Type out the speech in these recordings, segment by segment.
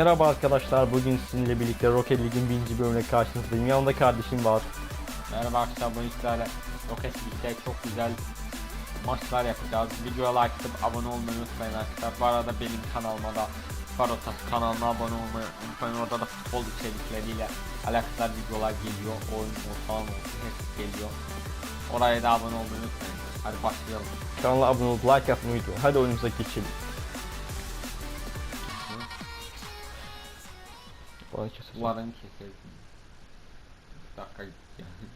Merhaba arkadaşlar, bugün sizinle birlikte Rocket League'in birinci bölümüne karşınızdayım. Yanımda kardeşim var. Merhaba arkadaşlar Rocket League'de çok güzel maçlar yapacağız. Videoya like atıp abone olmayı unutmayın arkadaşlar. Bu arada benim kanalıma da Farotas kanalına abone olmayı unutmayın. Orada da futbol içerikleriyle alakadar videolar geliyor. Oyun ortağın geliyor. Oraya da abone olmayı unutmayın. Hadi başlayalım. Kanala abone olup like atmayı unutmayın. Hadi oyunumuza geçelim. Kesin. Umarım keseriz. Bir dakika gitti yani.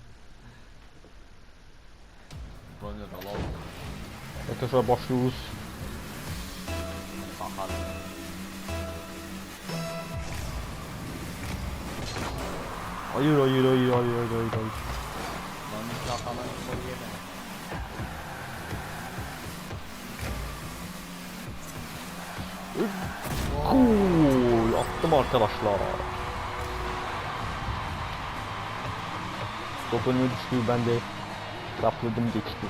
Böyle de lan. Arkadaşlar başlıyoruz. Bakalım. Hayır hayır hayır hayır hayır hayır. Lan kafaları koyuyor da. Gol attım arkadaşlar. Top önüme düştü ben de rapladım geçtim.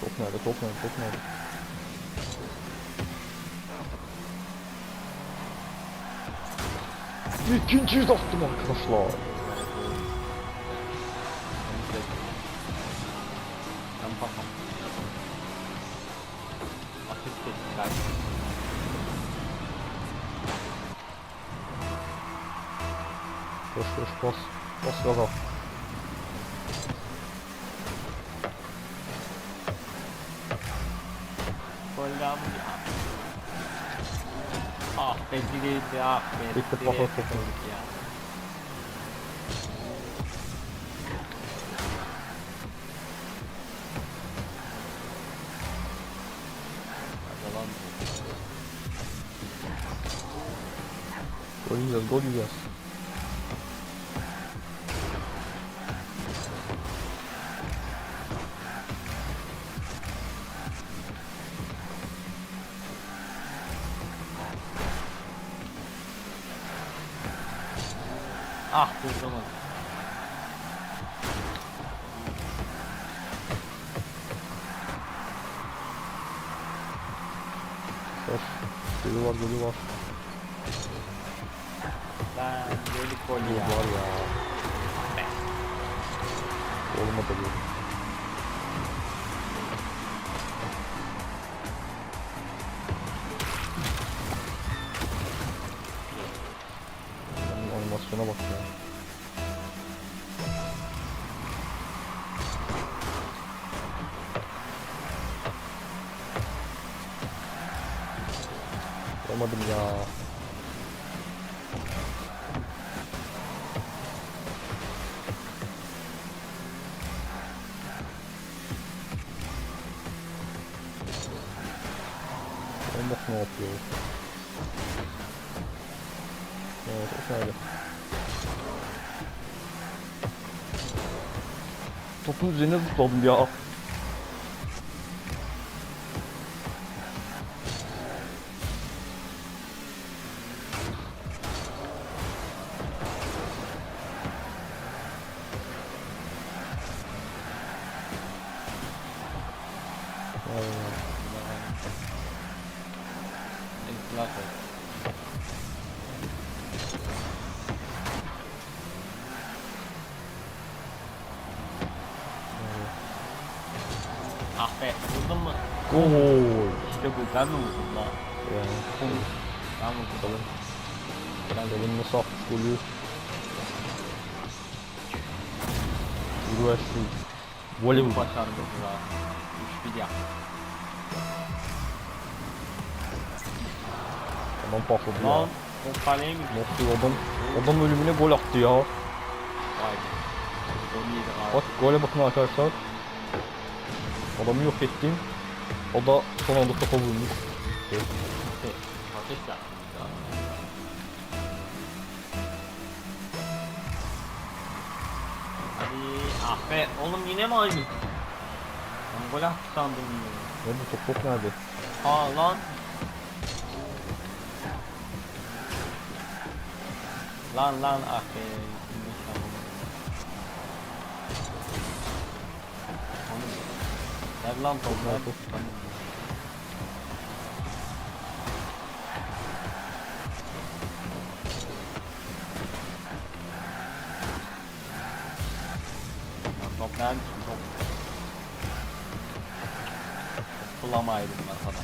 Top nerede top nerede top nerede? İkinciyi de attım arkadaşlar. Ben papam. Asist ettiler. Koş koş bas. Bas gaza. Ya. Ah be dirildi ah be. Bitti, dirildi papa, papa. ya. Hadi lan. Gol yiyeceğiz gol yiyeceğiz. Ah onu. Koş. Golü var golü var. Yedik golü Gol ya. var ya. Olmadı bu. Adamın Animasyona bak ya. Olmadım ya. Ben bak ne yapıyor. Evet, o şöyle. Topun üzerine zıpladım ya. Aynen. Gol. İşte bu ben mi vurdum lan? Yani. Ben vurdum. Ben de elim nasıl atmış golü. Ver şu. Voley Bu vur. başardı bu ya. 3-1 yaptı. Tamam patladı ya. Lan o kaleye mi? Nasıl adam? Adam ölümüne gol attı ya. Vay be. Bak gole bakın arkadaşlar. Adamı yok ettim. O da son anda topa vurmuş. Evet. Ateş yaptınız ya. Ah be oğlum yine mi aynı? Ben gol attı sandım ya. Nerede top top nerede? Aa lan. Lan lan ah be. Ver lan top ver. Ver Top bulamaydım masada.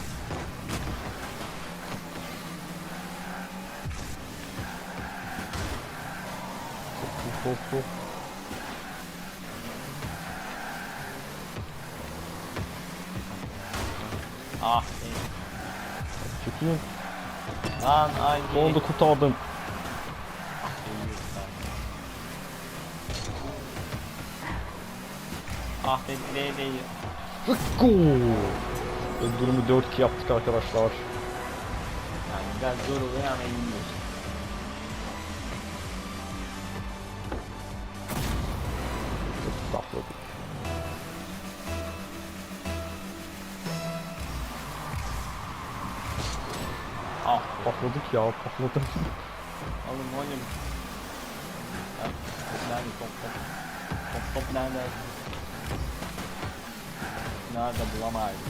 Top top top. Ah. Çekeyim. Lan ay. Sonunda kurtardım. Ah be direğe değil. Gol. Ve durumu 4-2 yaptık arkadaşlar. Yani biraz zor oluyor ama. Çok sapladık. Ah Patladık ya patladık. oğlum oğlum. Nerede top top. Top top nerede? Nerede bulamaydım.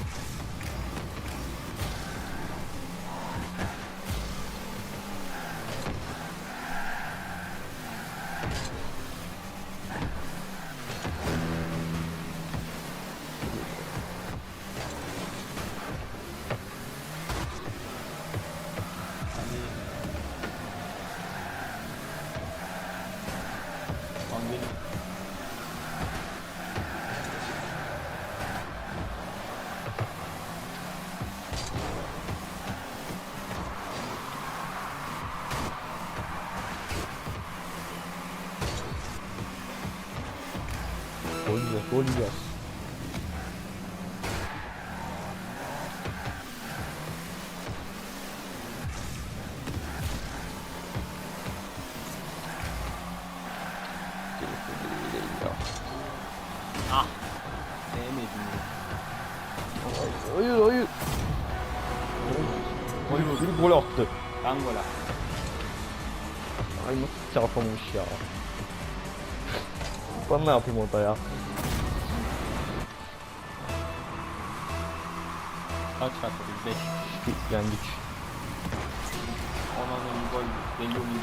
Gol yiyeceğiz Ben ne yapayım orada ya? Kaç oldu? 5. Yendik. Ona da bir gol geliyor mu?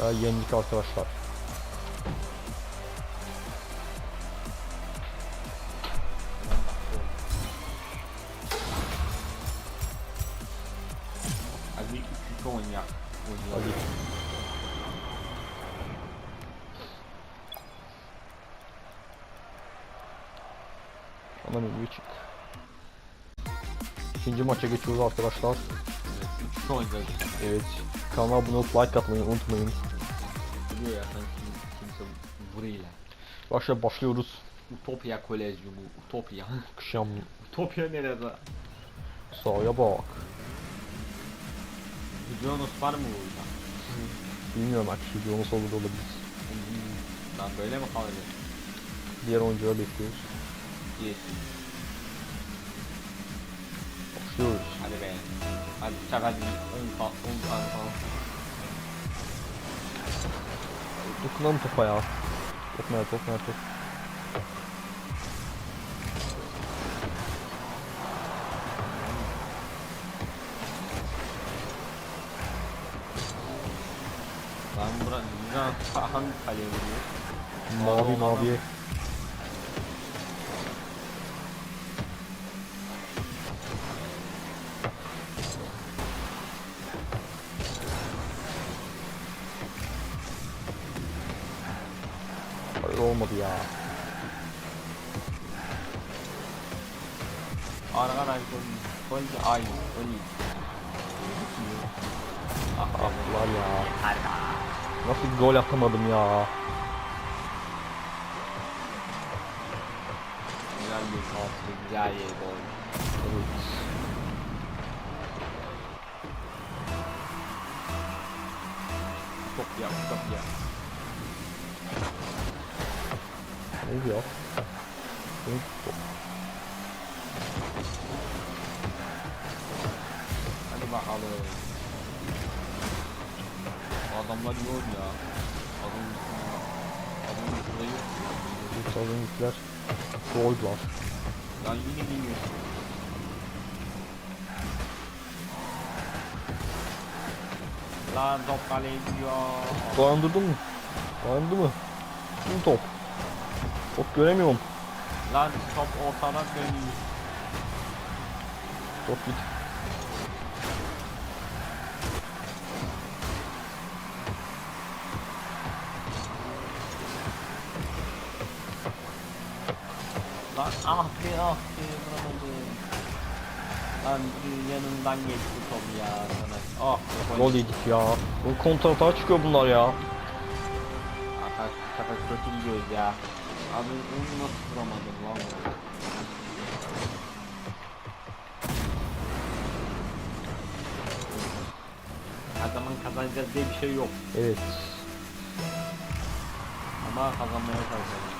Ya yendik arkadaşlar. 3-3 oynayak. Hadi. Hemen önüne çık. İkinci maça geçiyoruz arkadaşlar. 3-3 oynayacağız. Evet. Kanala abone olup like atmayı unutmayın. Biliyor ya sen kim, kimse burayla. Başla başlıyoruz. Utopya Kolejiumu. Utopya. Akşam Utopya nerede? sahaya bak. Videonuz var mı burada? Bilmiyorum video nasıl olur da olabilir. Lan böyle mi kalacak? Diğer oyuncuları bekliyoruz. Yesin. Başlıyoruz. Hadi be. Hadi sefer bir 10 tane 10 tane falan. Dokunalım topa ya. Top nerede top nerede top. Nizam hangi kaleye vuruyor? Mavi Adam- maviye. Hayır olmadı ya. Arkadaş gol. Gol ay gol atamadım ya. Güzel bir şanslı, güzel bir gol. Evet. Çok ya, çok ya. Ne diyor? Hadi bakalım. Adamlar yoğun ya. Yoksa az öncekiler doydular. Lan yine geliyor. Lan top kaleye gidiyor. Dayandırdın mı? Dayandı mı? Kim top? Top göremiyorum. Lan top ortadan dönüyor. Top git. Ah be ah be vuramadım. Lan yanından geçti top ya sana. Ah be Gol yedik ya. Bu kontratağa çıkıyor bunlar ya. Bu sefer kötü gidiyoruz ya. Abi onu nasıl vuramadım lan? Her zaman kazanacağız diye bir şey yok. Evet. Ama kazanmaya çalışacağız.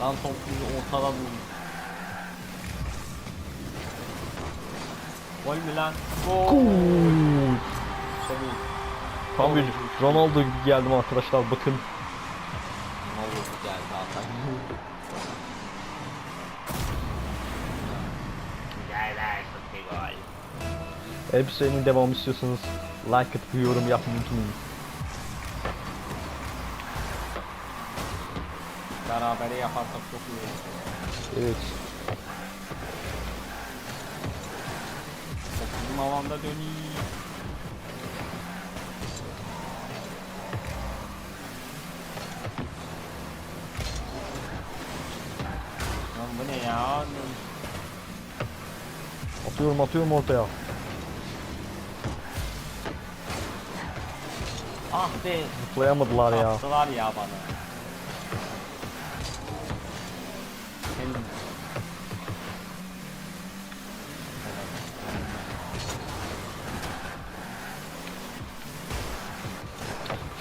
Lan top bizi ortadan vurdu. Gol mü lan? Gol. Sonun. Tam bir Ronaldo gibi geldim arkadaşlar bakın. Oldu geldi gol. Elbisenin devamı istiyorsanız like atıp yorum yapmayı unutmayın. Berabere yaparsak çok iyi olur. Evet. Bizim alanda dönüyor. Lan bu ne ya? Atıyorum atıyorum ortaya. Ah be. Zıplayamadılar ya. Attılar ya bana.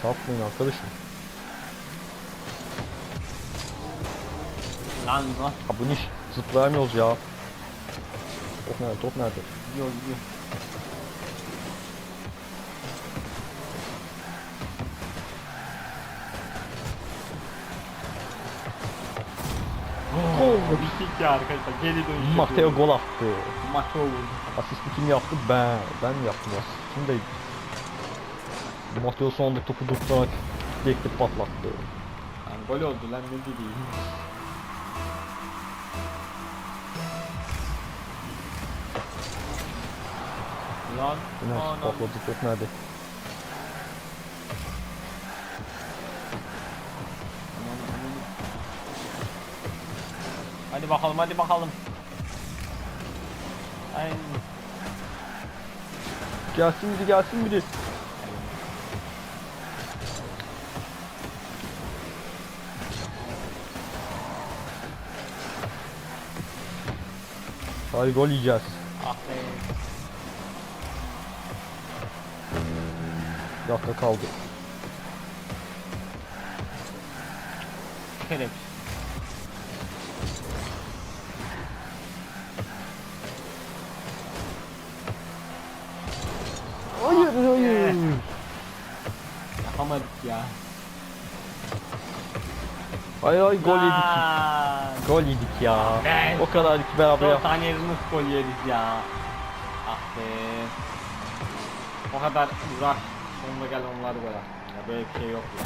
Çarpmayın arkadaşım. Lan lan. Ha bu niş. Zıplayamıyoruz ya. Top nerede? Top nerede? Gidiyor gidiyor. Gol! Bittik ya arkadaşlar. Geri dönüş yapıyoruz. gol attı. Maço vurdu. Asisti kim yaptı? Ben. Ben yaptım asist. Kim de Matteo son anda topu durdurarak bekle patlattı. Lan gol oldu lan ne bileyim. Lan. Yine patladı. Top nerede? Hadi bakalım hadi bakalım. Ay. Gelsin biri gelsin biri. Hayır gol yiyeceğiz. Ah be. Bir dakika kaldı. Kerem. Hayır hayır. Yapamadık ya. Hayır hayır gol yedik. Lan. Gol yedik ya. Evet. O kadar iki beraber Son yap. saniyede nasıl gol yeriz ya. Ah be. O kadar uğraş. Sonunda gel onlar gol attı. Ya böyle bir şey yok ya.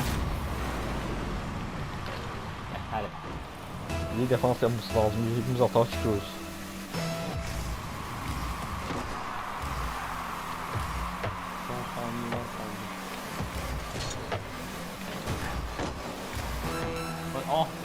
Eh, Hadi. İyi defans yapması lazım. Hepimiz hata çıkıyoruz. 好。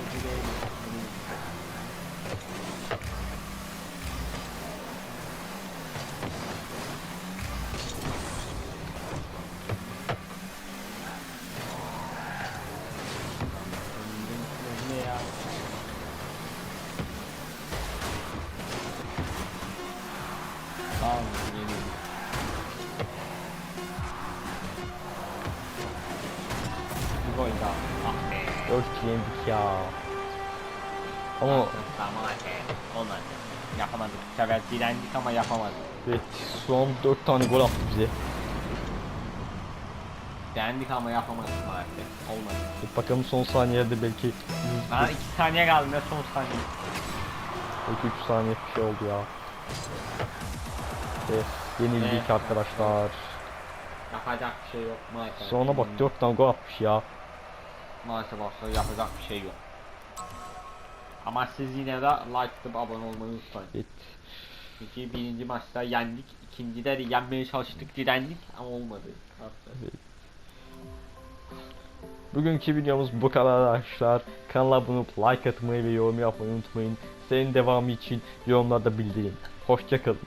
Gol daha. Ah be. 4 yendik ya. Ama Tamam be. Olmadı. Yapamadık. Bu sefer direndik ama yapamadık. evet an 4 tane gol attı bize. Direndik ama yapamadık maalesef. Olmadı. Bakalım son saniyede belki Daha 2 saniye kaldı ne son saniye. belki 3 saniye bir şey oldu ya. Evet, yenildik Evet. arkadaşlar. Yapacak bir şey yok maalesef. Sonra bak 4 tane gol atmış ya. Maalesef aslında yapacak bir şey yok. Ama siz yine de like atıp abone olmayı unutmayın. Evet. Çünkü birinci maçta yendik, ikincide de yenmeye çalıştık, direndik ama olmadı. Maalesef. Bugünkü videomuz bu kadar arkadaşlar. Kanala abone olup like atmayı ve yorum yapmayı unutmayın. Senin devamı için yorumlarda bildirin. Hoşçakalın.